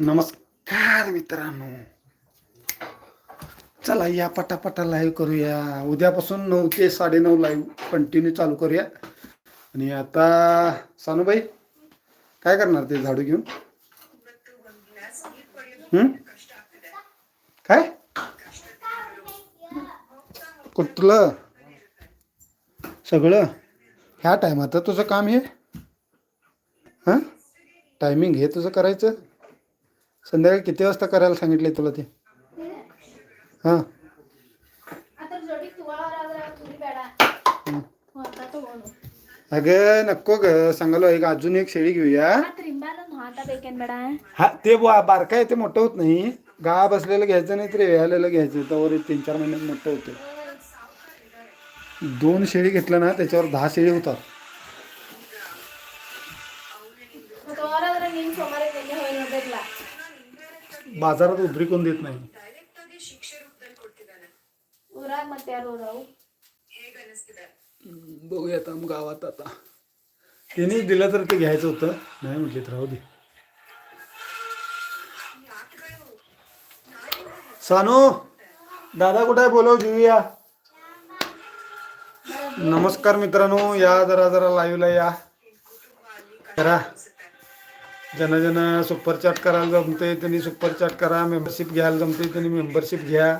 नमस्कार मित्रांनो. चला या पटापटा लाईव्ह करूया. उद्यापासून नऊ ते साडेनऊ लाईव्ह कंटिन्यू चालू करूया. आणि आता सानूबाई काय करणार ते झाडू घेऊन? काय? कुठलं? सगळं? ह्या टायमात तुझं काम हे? हां? टायमिंग हे तुझं करायचं? संध्याकाळी किती वाजता करायला सांगितले तुला ते? हां. बोलो. अगं नको ग. सांगालो एक अजून एक शेळी घेऊया. हा ते बारका आहे ते मोठं होत नाही. गा बसलेलं घ्यायचं नाही तर वेळालेलं घ्यायचं. त्यावर तीन चार महिन्यात मोठं होतं दोन शेळी घेतलं ना त्याच्यावर दहा शेळी होतात. बाजारात उतरी कोण देत नाही. बघूया आता मग गावात आता. त्यांनी दिलं तर ते घ्यायचं होतं. नाही म्हटले तर राहू दे. सानू दादा कुठे आहे? बोलव घेऊया. नमस्कार मित्रांनो या जरा जरा लाईव्हला या. करा. ज्यांना ज्यांना सुपरचॅट करायला जमते त्यांनी सुपरचॅट करा मेंबरशिप घ्यायला जमते त्यांनी मेंबरशिप घ्या.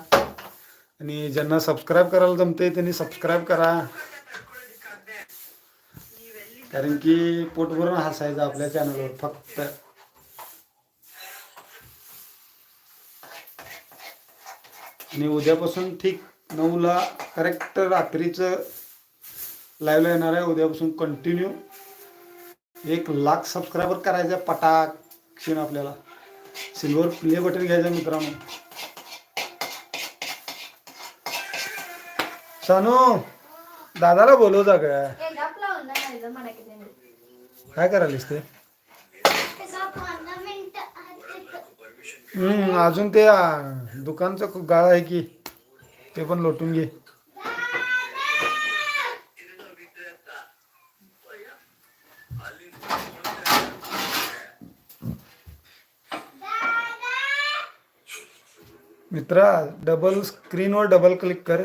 आणि ज्यांना सबस्क्राईब करायला जमते त्यांनी सबस्क्राईब करा. कारण की पोटभरून हसायचं आपल्या चॅनलवर फक्त. आणि उद्यापासून ठीक नऊला करेक्ट रात्रीचं लाईव्हला येणार आहे. उद्यापासून कंटिन्यू एक लाख सबस्क्रायबर करायचं आहे पटाक्षीण आपल्याला. सिल्वर प्ले बटन घ्यायचं मित्रांनो. सानू दादाला बोलव जा ग एक आपला होणार नाही जर म्हणा की त्यांनी काय करायलीस ते? हम्म अजून ते दुकानचं खूप गाळा आहे की. ते पण लोटून घे. मित्रा डबल स्क्रीनवर डबल क्लिक कर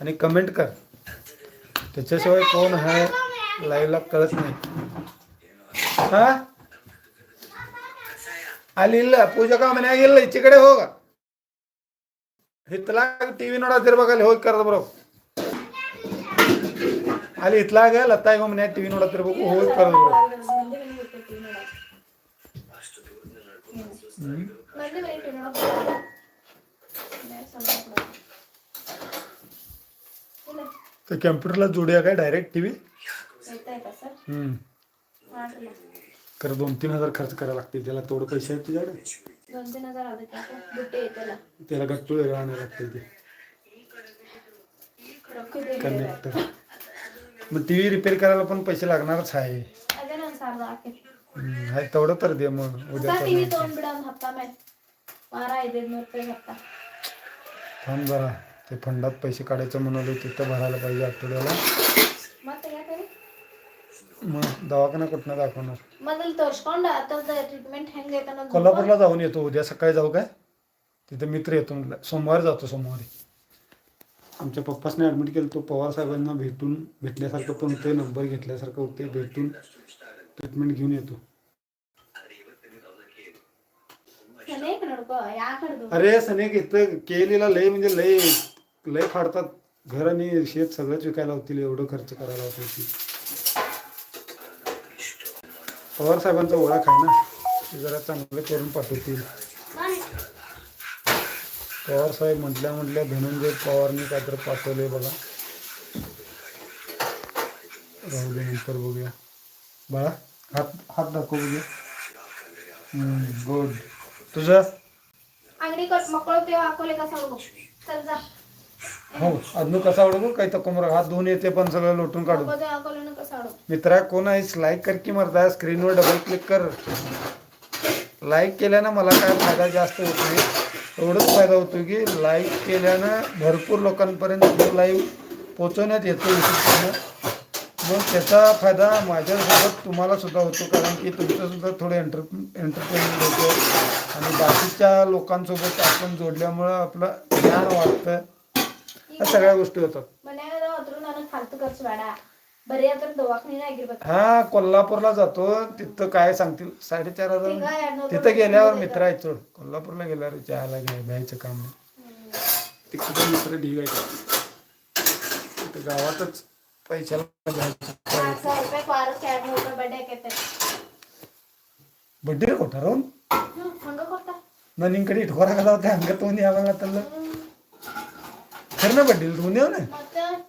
आणि कमेंट कर त्याच्याशिवाय कोण आहे लाईव्हला कळत नाही हा ಅಲ್ಲಿ ಇಲ್ಲ ಪೂಜಕ ಮನ್ಯಾಗ ಇಲ್ಲ ಈಚೆ ಕಡೆ ಹೋಗ ಹಿತ್ತಲಾಗ ಟಿವಿ ನೋಡತ್ತಿರ್ಬೇಕು ಅಲ್ಲಿ ಹೋಗಿ ಕರೆದು ಬರೋ ಅಲ್ಲಿ ಹಿತ್ಲಾಗ ಲತ್ತಾಗ ಮನ್ಯಾಗ ಟಿವಿ ನೋಡತ್ತಿರ್ಬೇಕು ಹೋಗಿ ಕರೆದು ಬರೋ ಮಂದಿ तर कॅम्प्युटरला जोडूया काय? डायरेक्ट टी व्ही खरं दोन तीन हजार खर्च करायला लागतील. त्याला थोडं पैसे आहेत तुझ्याकडे? त्याला. गट्टू आणायला लागतील ते. कनेक्टर मग टी व्ही रिपेअर करायला पण पैसे लागणारच आहे. तेवढं तर दे मग. उद्या थांब जरा. ते फंडात पैसे काढायचं म्हणाले तिथं भरायला पाहिजे आठवड्याला ಮತ್ತೆ ಯಾಕೆ मग दवाखाना कुठनं दाखवणार ಮೊದಲು ತೋರ್ಸ್ಕೊಂಡು ಅದ್ರದ್ದು ಟ್ರೀಟ್ಮೆಂಟ್ ಹೆಂಗೈತೆ ಅನ್ನೋದು कोल्हापूरला जाऊन येतो उद्या सकाळी जाऊ काय तिथे मित्र येतो म्हटलं सोमवारी जातो सोमवारी आमच्या पप्पासने ॲडमिट केलं तो पवार साहेबांना भेटून भेटल्यासारखं पण होते नंबर घेतल्यासारखं होते भेटून ट्रीटमेंट घेऊन येतो ಅನೇಕ ನೋಡ್ಕೋ ಯಾಕೆ ಹಿಡ್ದು अरे सनेक इथं केलेला लय म्हणजे लय लय फाडतात. घर आणि शेत सगळंच विकायला होतील एवढं खर्च करायला होतील पवार साहेबांचा ओळख आहे ना. ते जरा चांगलं करून पाठवतील. पवार साहेब म्हटल्या म्हटल्या धनंजय पवारने काहीतरी पाठवले बघा. राहू दे नंतर बघूया. बाळा हात हात दाखव बघूया. गुड तुझा? मकळ तेव्हा अकोले का सांगू चल जा. हो अजून कसा आवडू काही तर कोमर. हात धुवून येते पण सगळं लोटून काढू मित्रा कोण आहेस? लाईक कर की मरता. स्क्रीनवर डबल क्लिक कर. लाईक केल्यानं मला काय फायदा जास्त होत नाही. एवढंच फायदा होतो की लाईक केल्यानं भरपूर लोकांपर्यंत लाईव्ह पोचवण्यात येतो मग त्याचा फायदा माझ्यासोबत तुम्हाला सुद्धा होतो कारण की तुमचंसुद्धा थोडं एंटर एंटरटेनमेंट होतं. आणि बाकीच्या लोकांसोबत आपण जोडल्यामुळं आपलं ज्ञान वाटतं ह्या सगळ्या गोष्टी होतात. हा कोल्हापूरला जातो. तिथं काय सांगतील? साडेचार हजार तिथं गेल्यावर मित्र आहे चोड कोल्हापूरला गेल्यावर चहाला घ्याय घ्यायचं काम तिकडे मित्र ढिग आहे गावातच पैशाला बड्डे कोठार राहून? ननीकडे ठोरा घाला होता हंगात यावं लागलं ಕೊಟ್ಟಾರ ಅವ್ನು ಹ್ಞೂ ಹಂಗ ಕೊಡ್ತಾರ ನಾನು ನಿನ್ನ ಕಡೆ ಇಟ್ಕೊಳಕಲ್ಲ ಅವತ್ತೆ ಹಂಗೆ ತೊಗೊಂಡು ಯಾವಾಗ ಅಂತಲ್ಲ ಖರ್ನ ಬಡ್ಡಿ ಇಲ್ಲ ತೊಗೊಂಡೇವನ ಮತ್ತೆ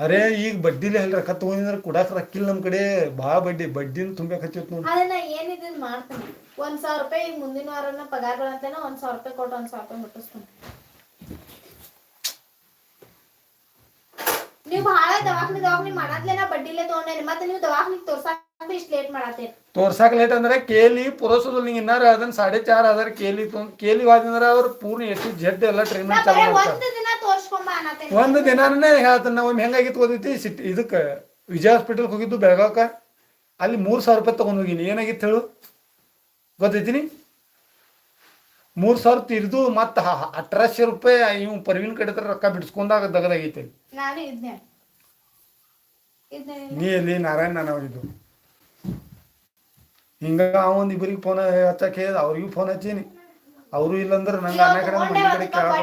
ಅರೆ ಈಗ ಬಡ್ಡಿಲಿ ಅಲ್ಲಿ ರೊಕ್ಕ ತೊಗೊಂಡಿದ್ರೆ ಕೊಡಾಕ ರೊಕ್ಕಿಲ್ಲ ನಮ್ಮ ಕಡೆ ಭಾಳ ಬಡ್ಡಿ ಬಡ್ಡಿನ ತುಂಬ್ಯಾಕ ಹಚ್ಚಿತ್ತು ನೋಡಿ ಅದನ್ನ ಏನಿದ್ ಮಾಡ್ತೀನಿ ಒಂದ್ ಸಾವಿರ ರೂಪಾಯಿ ಈಗ ಮುಂದಿನ ವಾರನ ಪಗಾರ ಬರಂತೇನ ಒಂದ್ ಸಾವಿರ ರೂಪಾಯಿ ಕೊಟ್ಟು ಒಂದ್ ಸಾವಿರ ರೂಪಾಯಿ ಮುಟ್ಟಿಸ್ತೀನಿ ನೀವು ಬಹಳ ದವಾಖಾನಿ ದವಾಖಾನಿ ಮಾಡತ್ಲೇನ ಬಡ್ಡಿಲೆ ತಗೊಂಡೇನಿ ಮತ್ತೆ ನೀವು ದವಾಖಾನಿಗೆ ತೋರ್ಸಾಕ ಇಷ್ಟು ಲೇಟ್ ಮಾಡತ್ತೀರಿ ತೋರ್ಸಾಕ ಲೇಟ್ ಅಂದ್ರೆ ಕೇಲಿ ಪುರಸೋದಿಲ್ಲ ನಿಂಗೆ ಇನ್ನಾರ ಅದನ್ನ ಸಾಡೆ ಚಾರ್ ಹಜಾರ್ ಕೇಲಿ ಕೇಲಿ ಹೋದಂದ್ರೆ ಅವ್ರು ಪೂರ್ಣ ಎಷ್ಟು ಜಡ್ ಎಲ್ಲ ಟ್ರೀಟ್ಮೆಂಟ್ ಚಾಲು ಮಾಡ್ತಾರೆ ಒಂದ್ ದಿನಾನೇ ಹೇಳ್ತಾನೆ ನಾವು ಹೆಂಗಾಗಿತ್ತು ಓದಿತಿ ಸಿಟಿ ಇದಕ್ಕೆ ವಿಜಯ ಹಾಸ್ಪಿಟಲ್ಗೆ ಹೋಗಿದ್ದು ಬೆಳಗಾವಕ. ಅಲ್ಲಿ ಮೂರು ಸಾವಿರ ರೂಪಾಯಿ ತಗೊಂಡ್ ಹೋಗಿನಿ. ಏನಾಗಿತ್ತು ಹೇಳು? ಗೊತ್ತೈತಿನಿ? ಮೂರ್ ಸಾವಿರ ತಿರ್ದು ಮತ್ತೆ ಅಠರಾಶೆ ರೂಪಾಯಿ ಇವ್ ಪರ್ವಿನ್ ಕಡೆ ರೊಕ್ಕ ಬಿಡಿಸ್ಕೊಂಡಾಗ ದಗದಾಗೈತೆ. ನೀ ಎಲ್ಲಿ? ನಾರಾಯಣ ನಾನು ಹಿಂಗ ಒಂದು ಇಬ್ಬರಿಗೆ ಫೋನ್ ಹಚ್ಚಕ್ ಹೇಳಿದ ಅವ್ರಿಗೂ ಫೋನ್ ಹಚ್ಚೀನಿ. ಅವರು ಇಲ್ಲಂದ್ರೆ ನಂಗೆ ಅನ್ನ ಕಡೆ ಮಂದಿ ಕಡೆ ಕೇಳಕ್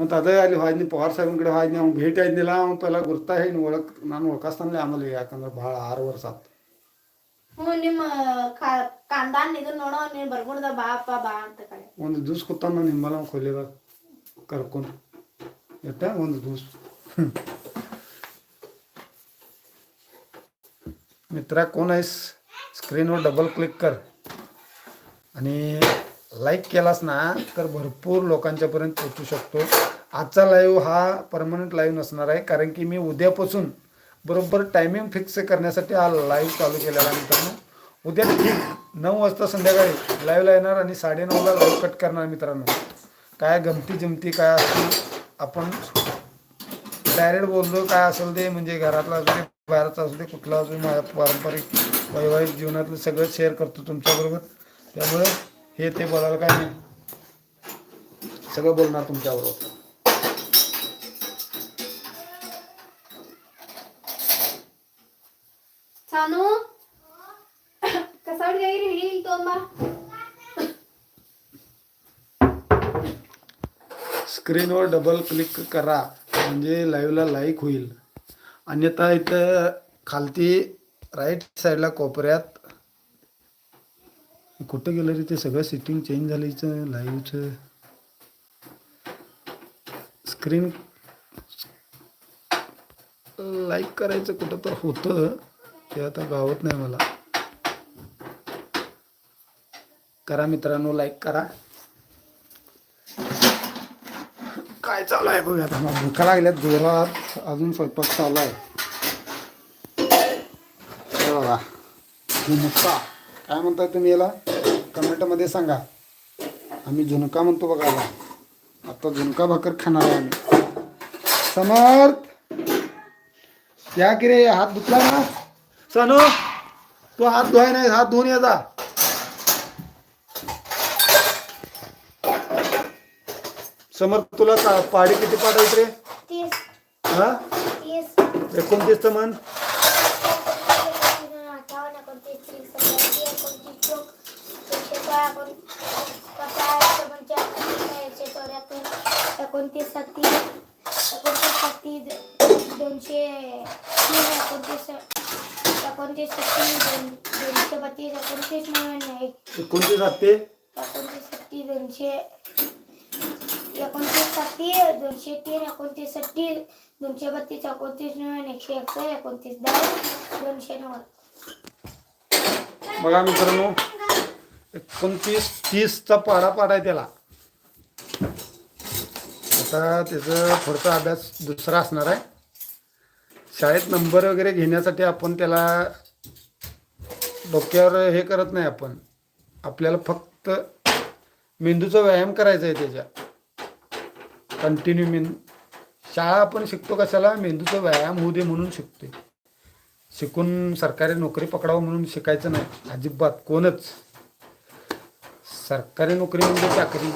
ಮತ್ತು ಅದೇ ಅಲ್ಲಿ ಹೋದ್ನಿ ಪವರ್ ಸಾಹೇಬನ ಕಡೆ ಹೋದ್ನಿ ಅವ್ನು ಭೇಟಿ ಆಯ್ದಿಲ್ಲ ಅವ್ನು ಪೆಲ್ಲ ಗುರ್ತಾ ಹೇಳಿ ಒಳಕ್ ನಾನು ಒಳಕಸ್ತಾನಲ್ಲ ಆಮೇಲೆ ಯಾಕಂದ್ರೆ ಭಾಳ ಆರು ವರ್ಷ ಆತು. ಒಂದು ದಿವ್ಸ ಕೂತಾನ ನಿಮ್ಮಲ್ಲ ಕೊಲ್ಲಿದ ಕರ್ಕೊಂಡು. ಎಟ್ಟ ಒಂದು ದಿವ್ಸ. मित्रा कोण आहेस? स्क्रीनवर डबल क्लिक कर. आणि लाईक केलास ना तर भरपूर लोकांच्यापर्यंत पोचू शकतो. आजचा लाईव्ह हा परमनंट लाईव्ह नसणार आहे कारण की मी उद्यापासून बरोबर टायमिंग फिक्स करण्यासाठी हा लाईव्ह चालू केलेला मित्रांनो. उद्या ठीक नऊ वाजता संध्याकाळी लाईव्हला येणार आणि साडेनऊला लाईव्ह कट करणार मित्रांनो. काय गमती जमती काय असतील आपण डायरेक्ट बोललो काय असेल ते म्हणजे घरातला बाहेरचं असू दे कुठलं असू दे माझ्या पारंपरिक वैवाहिक जीवनातलं सगळं शेअर करतो तुमच्याबरोबर. त्यामुळे हे ते बोलायला काय नाही. सगळं बोलणार तुमच्याबरोबर. सानू? जाईल स्क्रीनवर डबल क्लिक करा. म्हणजे लाईव्हला लाईक होईल. अन्यथा इथं खालती राईट साईडला कोपऱ्यात कुठं गेलं रे ते सगळं सेटिंग चेंज झालं लाईव्हचं स्क्रीन लाईक करायचं कुठं तर होतं ते आता गावत नाही मला. करा मित्रांनो लाईक करा. काय चालू आहे बघ आता. भूका लागल्यात जोरात. अजून स्वयंपाक चालू आहे. बघा. झुणका. काय म्हणताय तुम्ही याला? कमेंटमध्ये सांगा. आम्ही झुणका म्हणतो बघा याला आता झुणका भाकर खाणार आहे आम्ही. समर्थ! या की रे हात धुतला ना? सनू तू हात धुवाय नाही हात धुवून याचा समर्थ तुला का पाडी किती पाडायची रे? तीस. हा? तीस. एकोणतीस तीस सत्तावीस एकोणतीस सोळा एकोणतीस छत्तीस दोनशे तीन एकोणतीस एकोणतीस छत्तीस दोन दोनशे बत्तीस एकोणतीस नव्याण्णव एकोणतीस हत्ते एकोणतीस छत्तीस दोनशे एकोणतीस छत्तीस दोनशे तीन एकोणतीस दोनशे बत्तीस एकोणतीस नव्याण्णव एकशे एकसष्ट एकोणतीस दहा दोनशे नव्वद. बघा मित्रांनो एकोणतीस तीसचा पाडा पाडाय त्याला. आता त्याचा पुढचा अभ्यास दुसरा असणार आहे. शाळेत नंबर वगैरे घेण्यासाठी आपण त्याला डोक्यावर हे करत नाही आपण. आपल्याला फक्त मेंदूचा व्यायाम करायचा आहे त्याच्या. कंटिन्यू मेन. शाळा आपण शिकतो कशाला? मेंदूचा व्यायाम होऊ दे म्हणून शिकतोय. शिकून सरकारी नोकरी पकडावं म्हणून शिकायचं नाही. अजिबात. कोणच? सरकारी नोकरी म्हणजे चाकरी.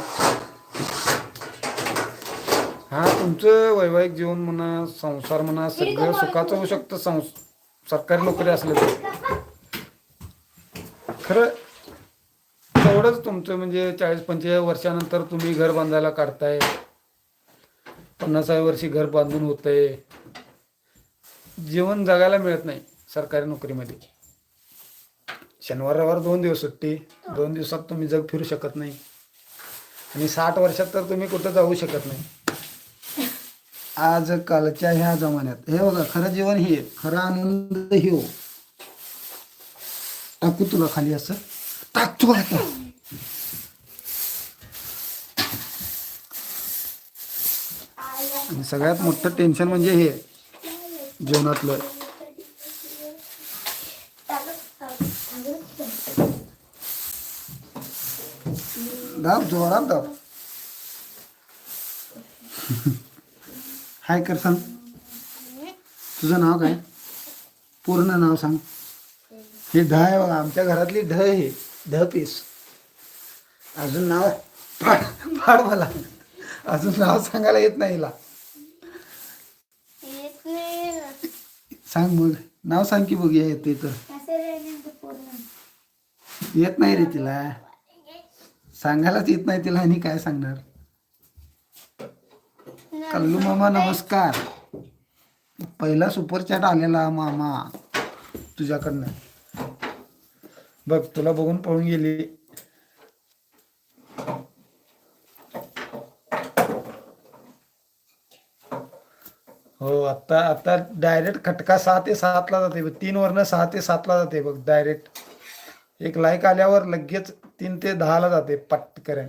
हा तुमचं वैवाहिक जीवन म्हणा संसार म्हणा सगळं सुखाचं होऊ शकतं संस सरकारी नोकरी असलं तर. खरं तेवढंच तुमचं म्हणजे चाळीस पंचेचाळीस वर्षानंतर तुम्ही घर बांधायला काढताय. पन्नासाव्या वर्षी घर बांधून होतंय. जीवन जगायला मिळत नाही सरकारी नोकरीमध्ये. शनिवार रविवार दोन दिवस सुट्टी. दोन दिवसात तुम्ही जग फिरू शकत नाही. आणि साठ वर्षात तर तुम्ही कुठं जाऊ शकत नाही. आज कालच्या ह्या जमान्यात हे बघा खरं जीवन हे खरा आनंद हे हो. टाकू तुला खाली असं. टाक तू आता. आणि सगळ्यात मोठं टेन्शन म्हणजे हे. जीवनातलं दाब जोरात दाब. हाय कर सांग. तुझं नाव काय? पूर्ण नाव सांग. हे ढ आहे बघा आमच्या घरातली ढ हे. ढ पीस अजून नाव पाड पाड मला. अजून नाव सांगायला येत नाही हिला. सांग मग. नाव सांग की बघूया येते तर येत नाही रे तिला. सांगायलाच येत नाही तिला आणि काय सांगणार? कल्लू मामा नमस्कार. पहिला सुपरचॅट आलेला मामा तुझ्याकडनं. बघ तुला बघून पळून गेली. हो आता आता डायरेक्ट खटका सहा ते सातला जाते. बघ तीन वरनं सहा ते सातला जाते बघ डायरेक्ट एक लाईक आल्यावर लगेच तीन ते दहाला जाते पटकन.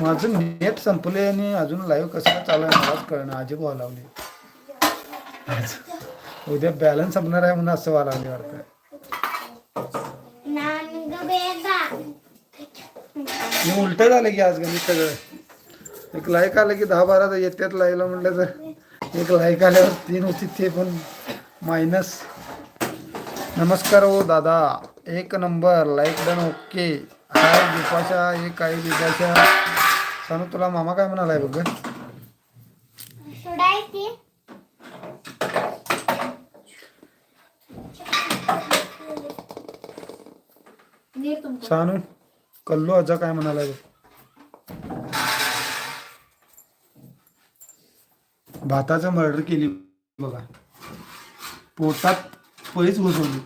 माझं नेट संपले आणि अजून लाईव्ह कसं चालू आहे मलाच कळणं अजिब व्हावं लागले उद्या बॅलन्स संपणार आहे म्हणून असं व्हावं लागले वाटतं हे उलट झालं की आज गणित सगळं. एक लाईक आलं की दहा बारा येतात लाईव्हला म्हटलं तर. एक लाईक आल्यावर तीन होती ते पण मायनस नमस्कार हो दादा. एक number like done okay hi Bipasha एक काही बिपाशा सांगू तुला मामा काय म्हणालाय बघ? सानू कल्लू आजा काय म्हणालाय बघ? भाताचं मर्डर केली बघा पोटात पैस घुसवली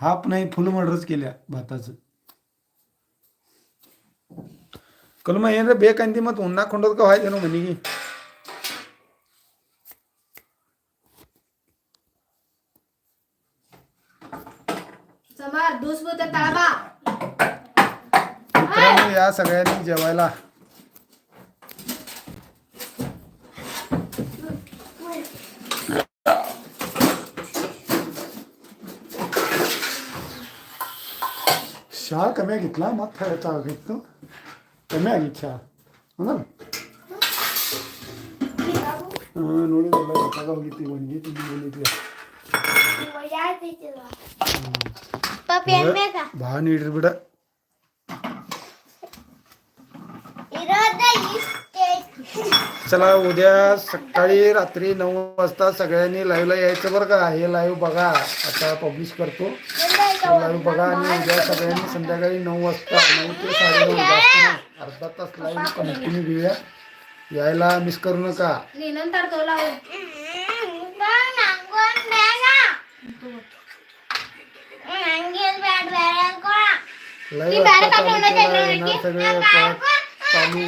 हाफ नाही फुल मर्डरच केल्या भाताचं कल मग ಏನ್ರ ಬೇಕಂದಿ ಮತ್ತೆ ಉಣ್ಣಾಕ್ ಕೊಂಡೋದ್ಕ ಹೋಯ್ತೇನೋ ಮನಿಗೆ समार दोस्त बोलतात ताळबा मित्रांनो या सगळ्यांनी जेवायला ಚಹಾ ಕಮ್ಮಿ ಆಗಿತ್ತಲ್ಲ ಮತ್ತೆ ಹೇಳ್ತಾ ಕಮ್ಮಿ ಆಗಿತ್ತು ಚಹಾ ಹೌದಲ್ಲ ಹಾಂ ನೋಡಿದ್ರಲ್ಲ ಗೊತ್ತಾಗ ಹೋಗಿತ್ತು ಒಂದು ಗೀತಿ ಬಂದಿದ್ವಿ ಭಾಳ ನೀಡ್ರಿ ಬಿಡ चला उद्या सकाळी रात्री नऊ वाजता सगळ्यांनी लाईव्हला यायचं बरं का. हे लाईव्ह बघा. आता पब्लिश करतो. लाईव्ह बघा आणि उद्या सगळ्यांनी संध्याकाळी नऊ वाजता नऊ ते साडेनऊ वाजता अर्धा तास लाईव्ह कंटिन्यू घेऊया. यायला मिस करू नका. लाईव्ह सगळे चालू.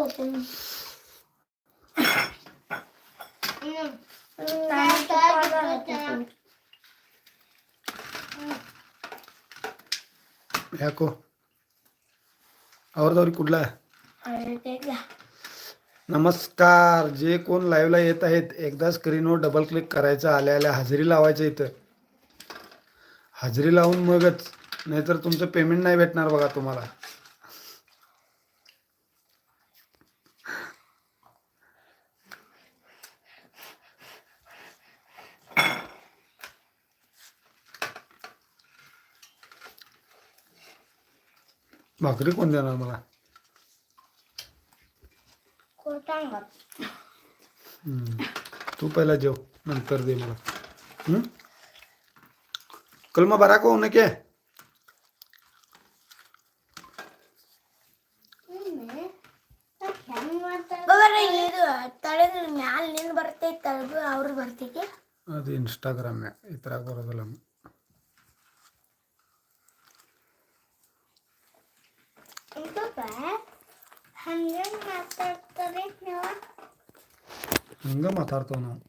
होते ಯಾಕೋ ಅವ್ರದವ್ರಿಗೆ कुठला अरे ते घ्या नमस्कार जे कोण लाईव्हला येत आहेत एकदा स्क्रीनवर डबल क्लिक करायचं आल्या आल्या हजेरी लावायचं इथं हजेरी लावून मगच नाहीतर तुमचं पेमेंट नाही भेटणार बघा तुम्हाला भाकरी कोण देणार मला कोटांगत हम्म. तू पहिला जेव नंतर दे मला हम्म? कल मग बरा को क्या ಬರೀ ಇದು ತಳೆದ ಮ್ಯಾಲ ನಿಂದ ಬರ್ತೈತಿ ತಳಗು ಅವ್ರು ಬರ್ತೈತಿ ಅದು ಇನ್ಸ್ಟಾಗ್ರಾಮ್ ಈ ಥರ ಬರೋದಿಲ್ಲ ಹಂಗೆ ಮಾತಾಡ್ತೇವೆ ನಾವು.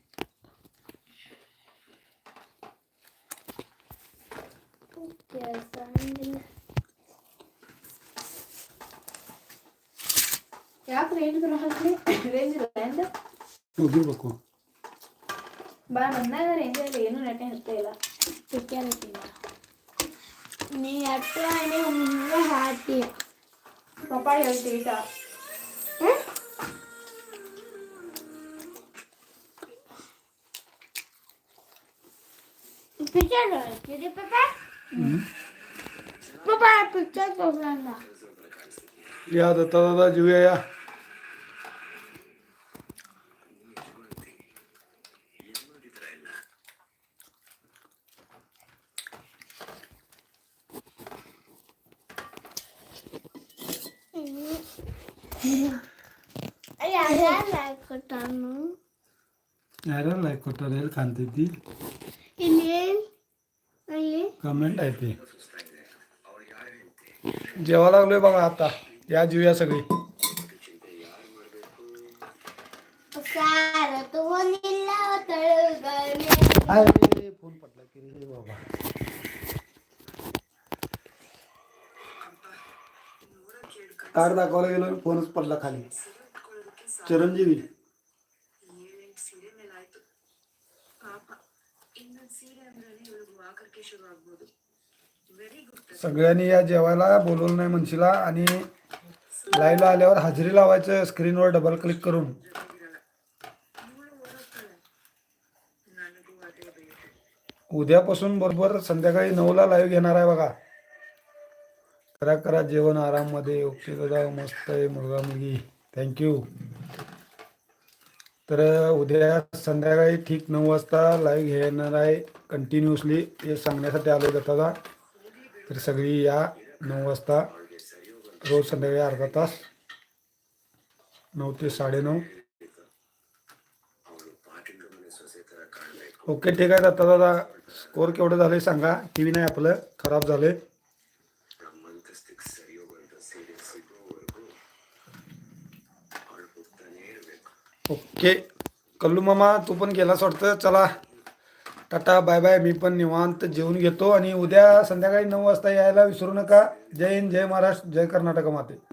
ಯಾಕೆ ರೇಂಜ್ ಬರಹಲ್ರಿ ರೇಂಜ್ ಇಲ್ಲ ಎಂದ ಮುಗಿಬೇಕು ಬಾ ಬಂದಾಗ ರೇಂಜ್ ಇಲ್ಲ ಏನು ನೆಟ್ಟೆ ಇರ್ತಾ ಇಲ್ಲ. ತಿಕ್ಕಿಲ್ಲ ನೀ ಅಟ್ಟ ಹಣೆ ಮುಂದೆ ಹಾಕಿ. papá y utilizar. ¿Eh? ¿Escucharon? ¿Quieres papá? Papá, escuchá tu blanda. Ya, de toda la lluvia ya. ಯಾರ್ಯಾರು ಲೈಕ್ ಕೊಟ್ಟಾರೆ ಎಲ್ಲಿ ಕಾಣ್ತೈತಿ ಇಲ್ಲಿ ಅಲ್ಲಿ कमेंट आहे ते जेवा लागलोय बघा आता या जीवया सगळी ಸಾರ कार्ड दाखवायला गेलो फोनच पडला खाली. चिरंजीवी. सगळ्यांनी या जेवायला बोलवलं नाही म्हणशीला आणि लाईव्हला आल्यावर हजेरी लावायचं स्क्रीनवर डबल क्लिक करून. उद्यापासून बरोबर संध्याकाळी नऊला लाईव्ह घेणार आहे बघा. करा करा जेवण आराममध्ये ओके दादा मस्त आहे मुलगा मुलगी. थँक्यू तर उद्या संध्याकाळी ठीक नऊ वाजता लाईव्ह घेणार आहे कंटिन्युअसली हे सांगण्यासाठी आलो दादा तर सगळी या नऊ वाजता रोज संध्याकाळी अर्धा तास नऊ ते साडेनऊ. ओके ठीक आहे दत्ता दादा स्कोर केवढं झालंय सांगा. टी व्ही नाही आपलं खराब झालंय. ओके. कल्लू मामा तू पण गेलास वाटतं? चला. Tata bye bye. मी पण निवांत जेवून घेतो आणि उद्या संध्याकाळी नऊ वाजता यायला विसरू नका. जय हिंद जय महाराष्ट्र जय कर्नाटक माते.